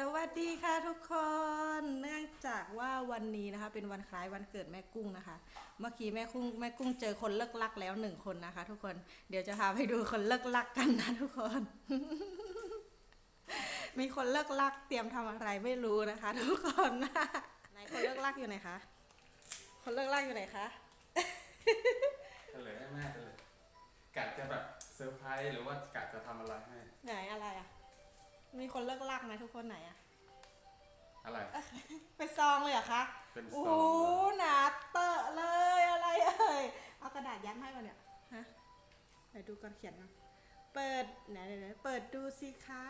สวัสดีค่ะทุกคน เนื่องจากว่าวันนี้นะคะ เป็นวันคล้ายวันเกิดแม่กุ้งนะคะ เมื่อกี้แม่กุ้งแม่กุ้งเจอคนเลิกลักแล้วหนึ่งคนนะคะ ทุกคนเดี๋ยวจะพาไปดูคนเลิกลักกันนะทุกคน มีคนเลิกลักเตรียมทำอะไรไม่รู้นะคะ ทุกคนไหนคนเลิกลักอยู่ไหนคะคนเลิกลักอยู่ไหนคะเฉลยแม่เลยกะจะแบบเซอร์ไพรส์หรือว่ากะ มีคนเลิกลักไหมทุกคนไหนอะอะไรไปซองเลยเหรอคะเป็นซโอ้องโหหนาเตอะเลยอะไรเอ่ย เอากระดาษยัดให้มาเนี่ยฮะไหนดูก่อนเขียนก่อนเปิดไหนไหนไหนเปิดดูสิคะ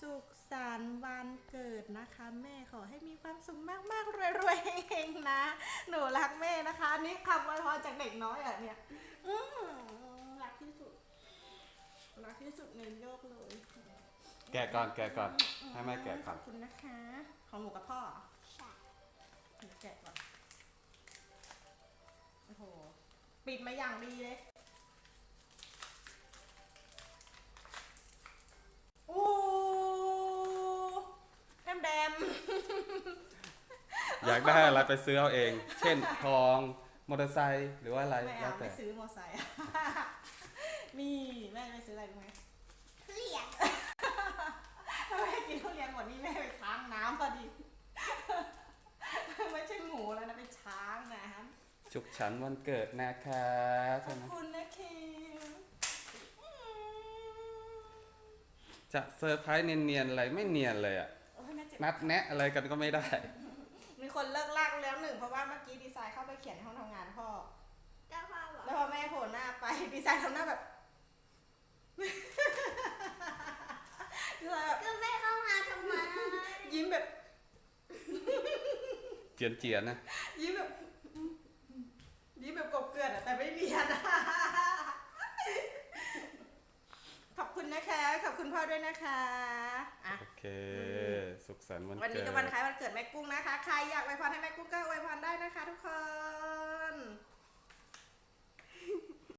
สุขสันต์วันเกิดนะคะ แม่ขอให้มีความสุขมากมากๆรวยๆเฮงๆนะ หนูรักแม่นะคะอันนี่คำอวยพรจากเด็กน้อยอะเนี่ย อืม แกะก่อนแกะก่อนให้แม่แกะขก่ออนบคุณนะคะ ของหมูกับพ่อเหรอใช่แกะก่อน โอ้โห ปิดมาอย่างดีเลย โอ้แดมแดมอยากได้อะไรไปซื้อเอาเอง เช่นทอง มอเตอร์ไซค์หรือว่าอะไรไม่แล้เอาวแต่ ไม่ซื้อมอไซค์อะนี่แม่ไม่ซื้ออะไรรู้ไหม ทุเรียน ถ้าแม่ กินนหมดนี่แม่ไปช้างน้ำพอดี ไม่ใช่หมูแล้วนะเป็นช้างนะครับฉุกฉันวันเกิดนะคะขอบคุณนะคิมจะเซอร์ไพรส์เนียนๆอะไรไม่เนียนเลยอะโอ้ยแม่เจ็บนัดแนะอะไรกันก็ไม่ได้ มีคนเลิกลากแล้วหนึ่งเพราะว่าเมื่อกี้ดีไซน์เข้าไปเขียนในห้องทำงานพ่อ ก็พ่อบอกแล้วพอแม่โผล่หน้าไปดีไซน์ทำหน้าแบบ ดีไซน์แบบ ก็แม่เข้ามาทำไม ยิ้มแบบ เจียนเจียนๆนะ ยิ้มแบบยิ้มแบบกบเกลือนอะแต่ไม่เนียนอะขอบคุณนะคะ ขอบคุณพ่อด้วยนะคะอะ โอเค สุขสันต์วันวันเกินี้ดก็วันคล้ายวันเกิดแม่กุ้งนะคะ ใครอยากไปพรให้แม่กุ้งก็อ